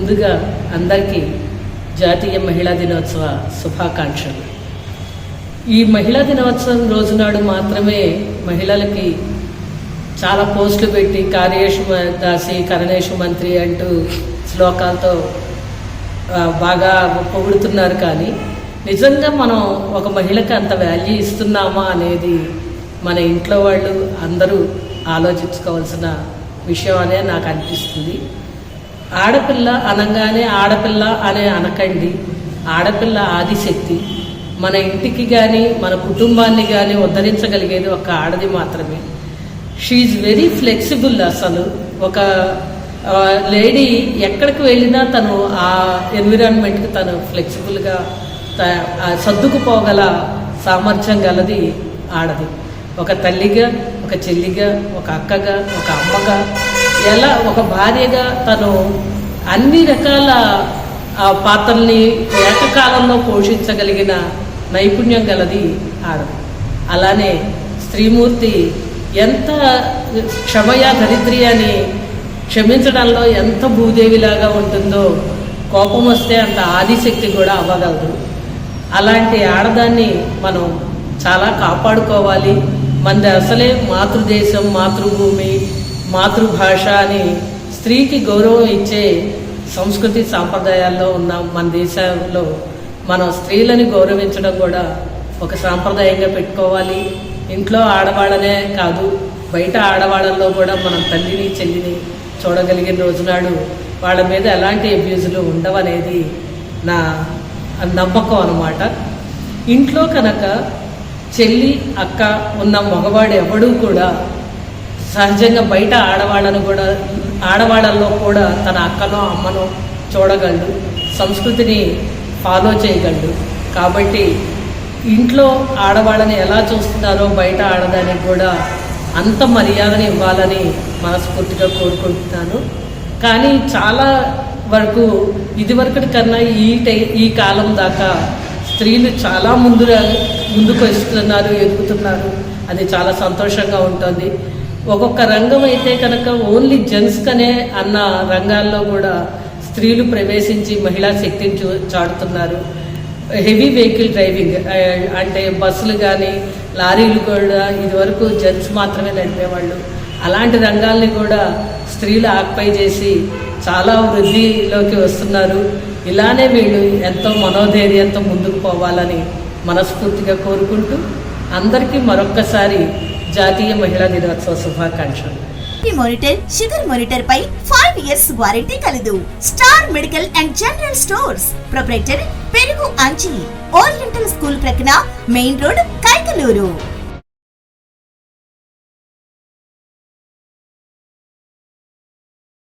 ముందుగా అందరికీ జాతీయ మహిళా దినోత్సవ శుభాకాంక్షలు. ఈ మహిళా దినోత్సవం రోజు నాడు మాత్రమే మహిళలకి చాలా పోస్టులు పెట్టి కార్యేషు దాసి కరణేషు మంత్రి అంటూ శ్లోకాలతో బాగా పొగుడుతున్నారు కానీ నిజంగా మనం ఒక మహిళకి అంత వాల్యూ ఇస్తున్నామా అనేది మన ఇంట్లో వాళ్ళు అందరూ ఆలోచించుకోవాల్సిన విషయం అనే నాకు అనిపిస్తుంది. ఆడపిల్ల అనగానే ఆడపిల్ల అనే అనకండి. ఆడపిల్ల ఆదిశక్తి. మన ఇంటికి కానీ మన కుటుంబాన్ని కానీ ఉద్ధరించగలిగేది ఒక ఆడది మాత్రమే. షీఈ్ వెరీ ఫ్లెక్సిబుల్ అసలు. ఒక లేడీ ఎక్కడికి వెళ్ళినా తను ఆ ఎన్విరాన్మెంట్కి తను ఫ్లెక్సిబుల్గా త- సర్దుకుపోగల సామర్థ్యం గలది ఆడది. ఒక తల్లిగా ఒక చెల్లిగా ఒక అక్కగా ఒక అమ్మగా ఎలా ఒక భార్యగా తను అన్ని రకాల పాత్రల్ని ఏకకాలంలో పోషించగలిగిన నైపుణ్యం గలది ఆడ. అలానే స్త్రీమూర్తి ఎంత క్షమయ దరిద్రి అని క్షమించడంలో ఎంత భూదేవిలాగా ఉంటుందో కోపం వస్తే అంత ఆదిశక్తి కూడా అవ్వగలదు. అలాంటి ఆడదాన్ని మనం చాలా కాపాడుకోవాలి. మనది అసలే మాతృదేశం మాతృభూమి మాతృభాష అని స్త్రీకి గౌరవం ఇచ్చే సంస్కృతి సాంప్రదాయాల్లో ఉన్న మన దేశంలో మనం స్త్రీలని గౌరవించడం కూడా ఒక సాంప్రదాయంగా పెట్టుకోవాలి. ఇంట్లో ఆడవాళ్ళనే కాదు బయట ఆడవాళ్ళల్లో కూడా మనం తల్లిని చెల్లిని చూడగలిగిన రోజునాడు వాళ్ళ మీద ఎలాంటి అబ్యూజులు ఉండవనేది నా నమ్మకం అన్నమాట. ఇంట్లో కనుక చెల్లి అక్క ఉన్న మగవాడు ఎవడూ కూడా సహజంగా బయట ఆడవాళ్ళను కూడా ఆడవాళ్ళల్లో కూడా తన అక్కనో అమ్మనో చూడగలడు. సంస్కృతిని ఫాలో చేయగలడు. కాబట్టి ఇంట్లో ఆడవాళ్ళని ఎలా చూస్తున్నారో బయట ఆడదానికి కూడా అంత మర్యాదను ఇవ్వాలని మనస్ఫూర్తిగా కోరుకుంటున్నాను. కానీ చాలా వరకు ఇదివరకటి కన్నా ఈ టై ఈ కాలం దాకా స్త్రీలు చాలా ముందు ముందుకు వస్తున్నారు ఎదుగుతున్నారు. అది చాలా సంతోషంగా ఉంటుంది. ఒక్కొక్క రంగం అయితే కనుక ఓన్లీ జెంట్స్కనే అన్న రంగాల్లో కూడా స్త్రీలు ప్రవేశించి మహిళా శక్తిని చూ చాటుతున్నారు. హెవీ వెహికల్ డ్రైవింగ్ అంటే బస్సులు కానీ లారీలు కూడా ఇదివరకు జెంట్స్ మాత్రమే నడిపేవాళ్ళు. అలాంటి రంగాల్ని కూడా స్త్రీలు ఆక్పై చేసి చాలా వృద్ధిలోకి వస్తున్నారు. ఇలానే వీళ్ళు ఎంతో మనోధైర్యంతో ముందుకు పోవాలని మనస్ఫూర్తిగా కోరుకుంటూ అందరికీ మరొక్కసారి జాతీయ మహిళా దినోత్సవ శుభాకాంక్షలు. ఈ మానిటర్ షుగర్ మానిటర్ పై ఫైవ్ ఇయర్స్ వారంటీ కలదు. Star medical and general stores proprietor పెరుగు అంచి ఓరియంటల్ స్కూల్ ప్రక్కన మెయిన్ రోడ్ కైకలూరు